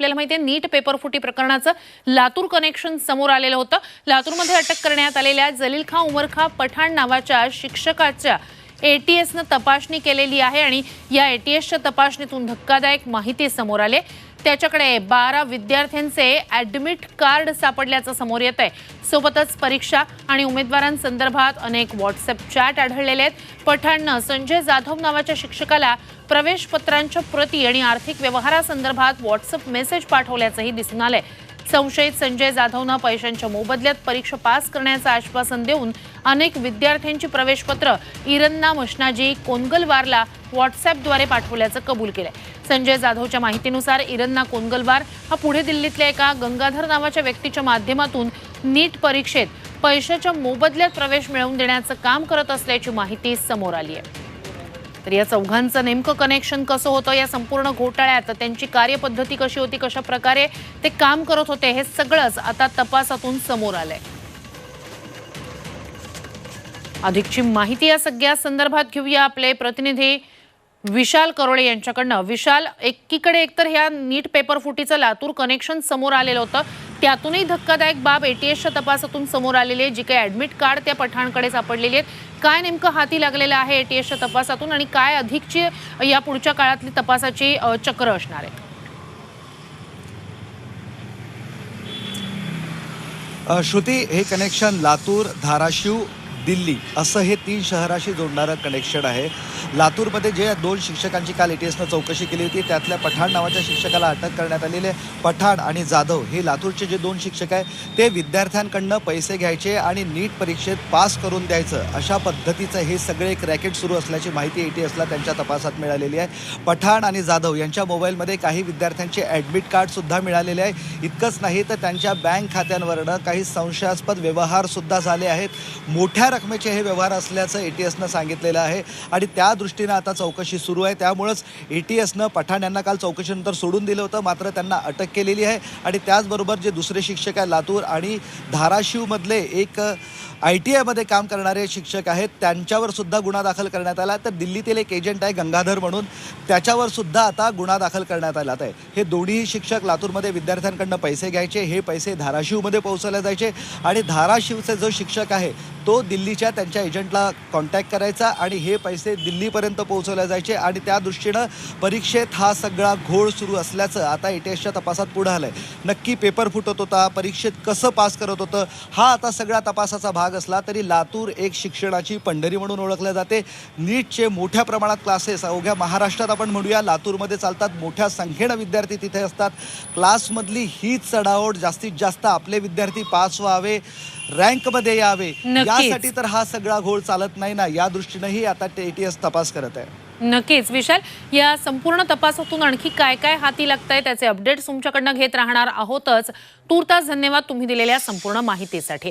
आपल्याला माहिती आहे नीट पेपरफुटी प्रकरणाचं लातूर कनेक्शन समोर आलेलं होतं. लातूरमध्ये अटक करण्यात आलेल्या जलील खां उमर खां पठाण नावाच्या शिक्षकाच्या एटीएसनं तपासणी केलेली आहे आणि या एटीएसच्या तपासणीतून धक्कादायक माहिती समोर आली त्याच्याकडे बारा विद्यार्थ्यांचे ॲडमिट कार्ड सापडल्याचं समोर येत आहे सोबतच परीक्षा आणि उमेदवारांसंदर्भात अनेक व्हॉट्सअप चॅट आढळलेले आहेत. पठाणनं संजय जाधव नावाच्या शिक्षकाला प्रवेशपत्रांच्या प्रती आणि आर्थिक व्यवहारासंदर्भात व्हॉट्सअप मेसेज पाठवल्याचंही दिसून आलंय. संशयित संजय जाधवनं पैशांच्या मोबदल्यात परीक्षा पास करण्याचं आश्वासन देऊन अनेक विद्यार्थ्यांची प्रवेशपत्र इरन्ना मशनाजी कोनगलवारला व्हॉट्सअपद्वारे पाठवल्याचं कबूल केलंय. संजय जाधवच्या माहितीनुसार इरन्ना कोंगलवार हा पुढे दिल्लीतल्या एका गंगाधर नावाच्या व्यक्तीच्या माध्यमातून नीट परीक्षेत पैशाच्या मोबदल्यात प्रवेश मिळवून देण्याचं काम करत असल्याची माहिती समोर आली आहे. तर या चौघांचं नेमकं कनेक्शन कसं होतं या संपूर्ण घोटाळ्यात त्यांची कार्यपद्धती कशी होती कशा प्रकारे ते काम करत होते हे सगळंच आता तपासातून समोर आलंय. अधिकची माहिती या सगळ्या संदर्भात घेऊया आपले प्रतिनिधी विशाल करोळे यांच्याकडनं. विशाल एकीकडे एकतर ह्या नीट पेपर फुटीचं लातूर कनेक्शन समोर आलेलं होतं. त्यातूनही धक्कादायक बाब एटीएसच्या तपासातून समोर आलेली आहे. जी काही ॲडमिट कार्ड त्या पठाणकडे सापडलेली आहेत. काय नेमकं हाती लागलेलं आहे एटीएसच्या तपासातून आणि काय अधिकची या पुढच्या काळातली तपासाची चक्र असणार आहे श्रुती हे कनेक्शन लातूर धाराशिव दिल्ली. असं हे तीन शहराशी जोडणारं कनेक्शन आहे. लातूरमध्ये जे दोन शिक्षकांची काल ए टी एसनं चौकशी केली होती त्यातल्या पठाण नावाच्या शिक्षकाला अटक करण्यात आलेली आहे. पठाण आणि जाधव हे लातूरचे जे दोन शिक्षक आहे ते विद्यार्थ्यांकडनं पैसे घ्यायचे आणि नीट परीक्षेत पास करून द्यायचं. अशा पद्धतीचं हे सगळे एक रॅकेट सुरू असल्याची माहिती ए टी एसला त्यांच्या तपासात मिळालेली आहे. पठाण आणि जाधव यांच्या मोबाईलमध्ये काही विद्यार्थ्यांचे ॲडमिट कार्डसुद्धा मिळालेले आहे. इतकंच नाही तर त्यांच्या बँक खात्यांवरनं काही संशयास्पद व्यवहारसुद्धा झाले आहेत. मोठ्या रकमेचे हे व्यवहार असल्याचं ए टी एसनं सांगितलेलं आहे. आणि त्या दृष्टीनं आता चौकशी सुरू आहे. त्यामुळंच ए टी एसनं पठाण यांना काल चौकशीनंतर सोडून दिलं होतं. मात्र त्यांना अटक केलेली आहे. आणि त्याचबरोबर जे दुसरे शिक्षक आहे लातूर आणि धाराशिवमधले एक आय टी आयमध्ये काम करणारे शिक्षक आहेत. त्यांच्यावर सुद्धा गुन्हा दाखल करण्यात आला. तर दिल्लीतील एक एजंट आहे गंगाधर म्हणून. त्याच्यावर सुद्धा आता गुन्हा दाखल करण्यात आला आहे. हे दोन्ही शिक्षक लातूरमध्ये विद्यार्थ्यांकडनं पैसे घ्यायचे. हे पैसे धाराशिवमध्ये पोहोचवले जायचे. आणि धाराशिवचे जो शिक्षक आहे तो दिल्ली दिल्लीच्या त्यांच्या एजंटला कॉन्टॅक्ट करायचा आणि हे पैसे दिल्लीपर्यंत पोहोचवले जायचे आणि त्या दृष्टीनं परीक्षेत हा सगळा घोळ सुरू असल्याचं आता एटीएसच्या तपासात पुढं आलं आहे नक्की पेपर फुटत होता परीक्षेत कसं पास करत होतं हा आता सगळा तपासाचा भाग असला तरी लातूर एक शिक्षणाची पंढरी म्हणून ओळखल्या जाते. नीटचे मोठ्या प्रमाणात क्लासेस अवघ्या महाराष्ट्रात आपण म्हणूया लातूरमध्ये चालतात मोठ्या संख्येनं विद्यार्थी तिथे असतात. क्लासमधली हीच चढाओढ जास्तीत जास्त आपले विद्यार्थी पास व्हावे. रँकमध्ये यावे. यासाठी तर हा सगळा घोळ चालत नाही ना. या दृष्टीनंही आता एटीएस तपास करत आहे. नक्कीच. विशाल या संपूर्ण तपासातून आणखी काय काय हाती लागतंय त्याचे अपडेट्स तुमच्याकडनं घेत राहणार आहोतच. तूर्तास धन्यवाद तुम्ही दिलेल्या संपूर्ण माहितीसाठी.